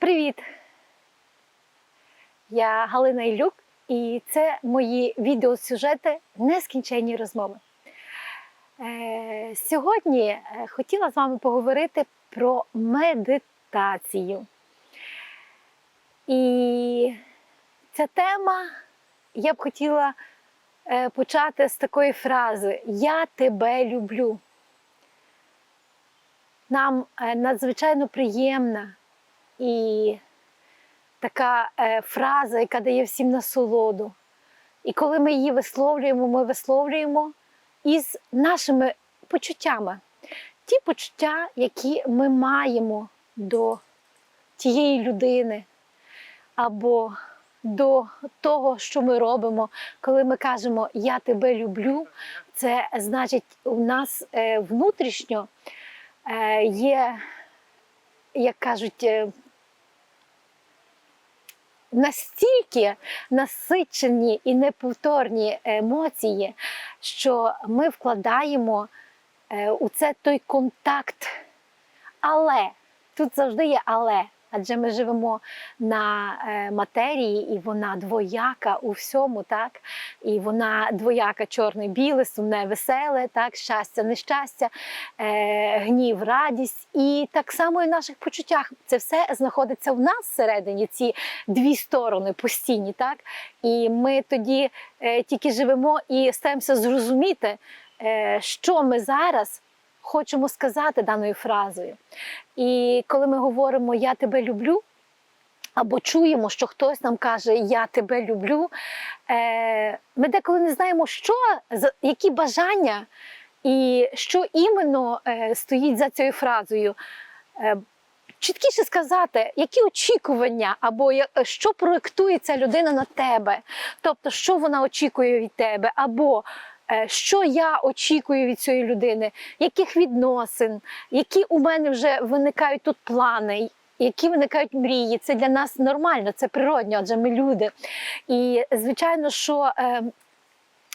Привіт! Я Галина Ілюк, і це мої відеосюжети Нескінченні розмови. Е, сьогодні е, хотіла з вами поговорити про медитацію. І ця тема я б хотіла е, почати з такої фрази Я тебе люблю. Нам надзвичайно приємна і така е, фраза, яка дає всім насолоду. І коли ми її висловлюємо, ми висловлюємо із нашими почуттями. Ті почуття, які ми маємо до тієї людини, або до того, що ми робимо, коли ми кажемо Я тебе люблю, це значить, у нас е, внутрішньо е, є, як кажуть, настільки насичені і неповторні емоції, що ми вкладаємо е, у це той контакт. Але тут завжди є але. Адже ми живемо на е, матерії, і вона двояка у всьому, так? І вона двояка чорне, біле, сумне, веселе, так, щастя, нещастя, е, гнів, радість. І так само і в наших почуттях. Це все знаходиться в нас всередині, ці дві сторони постійні. так? І ми тоді е, тільки живемо і стараємося зрозуміти, що ми зараз хочемо сказати даною фразою. І коли ми говоримо Я тебе люблю, або чуємо, що хтось нам каже Я тебе люблю, е, ми деколи не знаємо, що, які бажання і що іменно е, стоїть за цією фразою. Е, Чіткіше сказати, які очікування, або що проєктує ця людина на тебе, тобто, що вона очікує від тебе, або що я очікую від цієї людини, яких відносин, які у мене вже виникають тут плани, які виникають мрії. Це для нас нормально, це природньо, адже ми люди. І звичайно, що. е,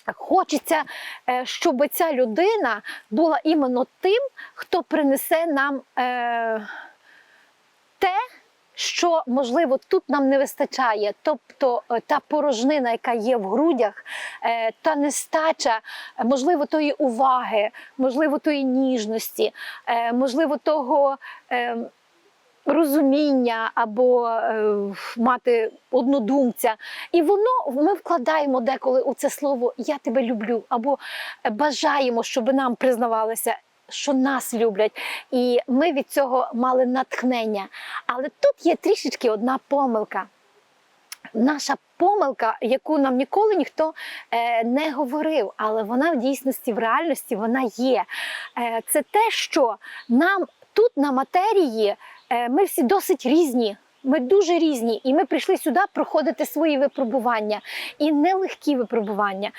Хочеться, е, щоб ця людина була іменно тим, хто принесе нам е, те, що можливо тут нам не вистачає. Тобто е, та порожнина, яка є в грудях, е, та нестача, е, можливо, тої уваги, можливо, тої ніжності, можливо, того. Розуміння або мати однодумця, і воно ми вкладаємо деколи у це слово Я тебе люблю, або бажаємо, щоб нам признавалося, що нас люблять, і ми від цього мали натхнення. Але тут є трішечки одна помилка. Наша помилка, яку нам ніколи ніхто е, не говорив, але вона в дійсності, в реальності вона є. Е, це те, що нам тут на матерії е, ми всі досить різні. Ми дуже різні, і ми прийшли сюди проходити свої випробування і нелегкі випробування.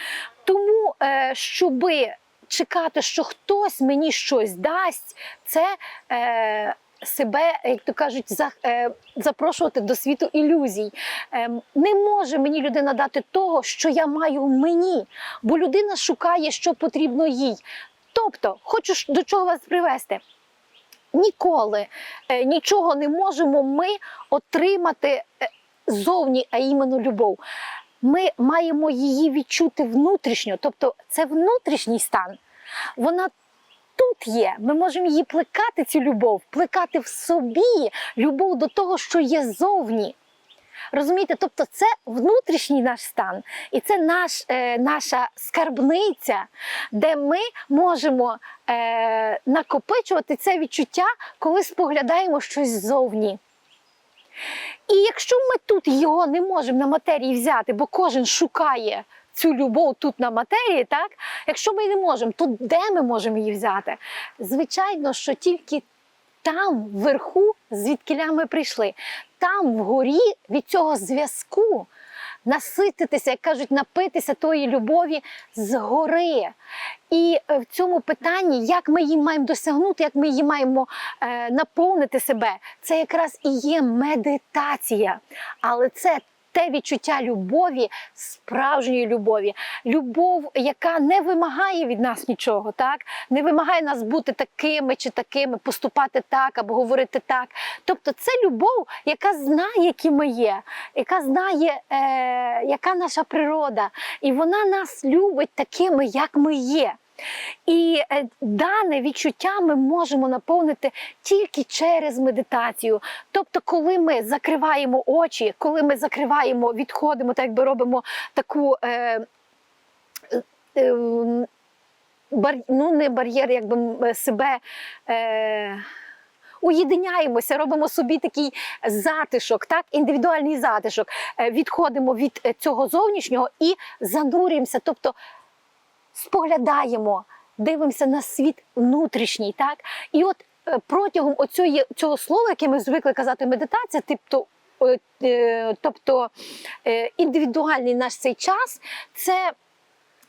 Тому, щоби чекати, що хтось мені щось дасть, це е, себе, як то кажуть, за, е, запрошувати до світу ілюзій. Е, не може мені людина дати того, що я маю мені, бо людина шукає, що потрібно їй. Тобто, хочу до чого вас привести. Ніколи е, нічого не можемо ми отримати е, зовні, а іменно любов. Ми маємо її відчути внутрішньо, тобто це внутрішній стан. Вона тут є. Ми можемо її плекати, цю любов, плекати в собі любов до того, що є зовні. Розумієте, тобто це внутрішній наш стан, і це наш, е, наша скарбниця, де ми можемо е, накопичувати це відчуття, коли споглядаємо щось ззовні. І якщо ми тут його не можемо на матерії взяти, бо кожен шукає цю любов тут на матерії, так? Якщо ми не можемо, то де ми можемо її взяти? Звичайно, що тільки там, вверху, звідкиля ми прийшли, там вгорі від цього зв'язку насититися, як кажуть, напитися тої любові згори. І е, в цьому питанні, як ми її маємо досягнути, як ми її маємо е, наповнити себе, це якраз і є медитація. Але це те відчуття любові, справжньої любові, любов, яка не вимагає від нас нічого, так не вимагає нас бути такими чи такими, поступати так або говорити так. Тобто, це любов, яка знає, які ми є, яка знає, е, яка наша природа, і вона нас любить такими, як ми є. І е, дане відчуття ми можемо наповнити тільки через медитацію. Тобто, коли ми закриваємо очі, коли ми закриваємо, відходимо, так якби робимо таку. Е, е, бар, ну, не бар'єр, якби себе. Е, Уєдиняємося, робимо собі такий затишок, так, індивідуальний затишок. Е, Відходимо від е, цього зовнішнього і занурюємося, тобто споглядаємо, дивимося на світ внутрішній. Так? І от е, протягом оцього, цього слова, яке ми звикли казати медитація, тобто, е, е, тобто індивідуальний наш цей час, це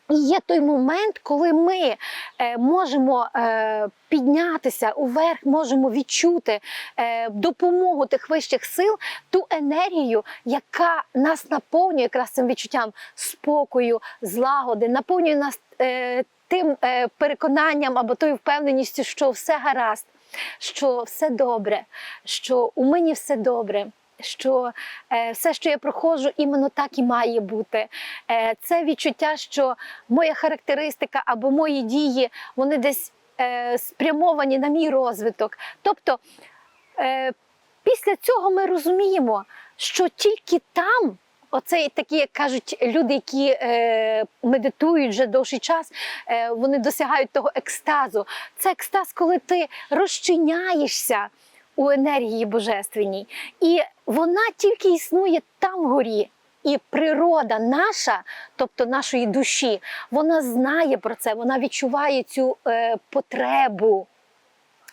і є той момент, коли ми е, можемо е, піднятися уверх, можемо відчути е, допомогу тих вищих сил, ту енергію, яка нас наповнює якраз цим відчуттям спокою, злагоди, наповнює нас тим переконанням або тою впевненістю, що все гаразд, що все добре, що у мені все добре. Що е, все, що я проходжу, іменно так і має бути. Е, це відчуття, що моя характеристика або мої дії вони десь е, спрямовані на мій розвиток. Тобто після цього ми розуміємо, що тільки там. Оце такі, як кажуть, люди, які е, медитують вже довший час, е, вони досягають того екстазу. Це екстаз, коли ти розчиняєшся у енергії божественній, і вона тільки існує там вгорі. І природа наша, тобто нашої душі, вона знає про це, вона відчуває цю е, потребу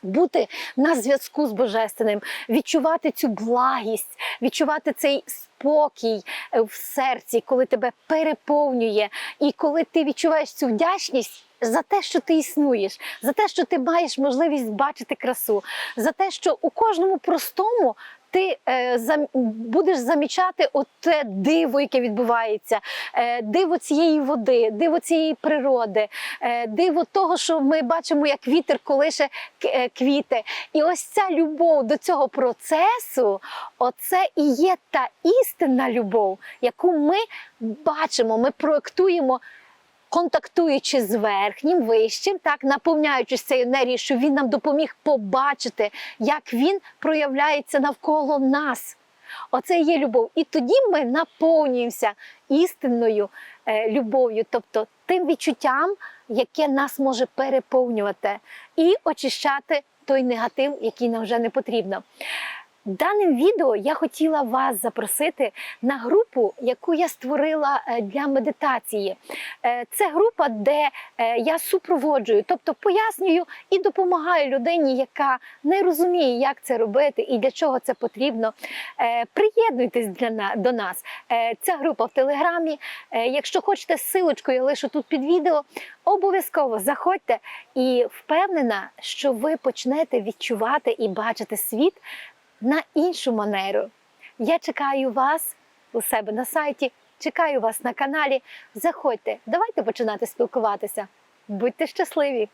бути на зв'язку з Божественним, відчувати цю благість, відчувати цей спокій е, в серці, коли тебе переповнює, і коли ти відчуваєш цю вдячність. За те, що ти існуєш, за те, що ти маєш можливість бачити красу, за те, що у кожному простому ти е, зам, будеш замічати те диво, яке відбувається, е, диво цієї води, диво цієї природи, е, диво того, що ми бачимо, як вітер колише е, квіти. І ось ця любов до цього процесу, оце і є та істинна любов, яку ми бачимо, ми проектуємо контактуючи з верхнім, вищим, так наповняючись цією енергією, що він нам допоміг побачити, як він проявляється навколо нас. Оце є любов. І тоді ми наповнюємося істинною е, любов'ю, тобто тим відчуттям, яке нас може переповнювати і очищати той негатив, який нам вже не потрібно. Даним відео я хотіла вас запросити на групу, яку я створила е, для медитації. Е, Це група, де е, я супроводжую, тобто пояснюю і допомагаю людині, яка не розуміє, як це робити і для чого це потрібно. Приєднуйтесь для до нас. Ця група в Телеграмі. Якщо хочете силочку, я лишу тут під відео. Обов'язково заходьте і впевнена, що ви почнете відчувати і бачити світ на іншу манеру. Я чекаю вас у себе на сайті, чекаю вас на каналі. Заходьте, давайте починати спілкуватися. Будьте щасливі!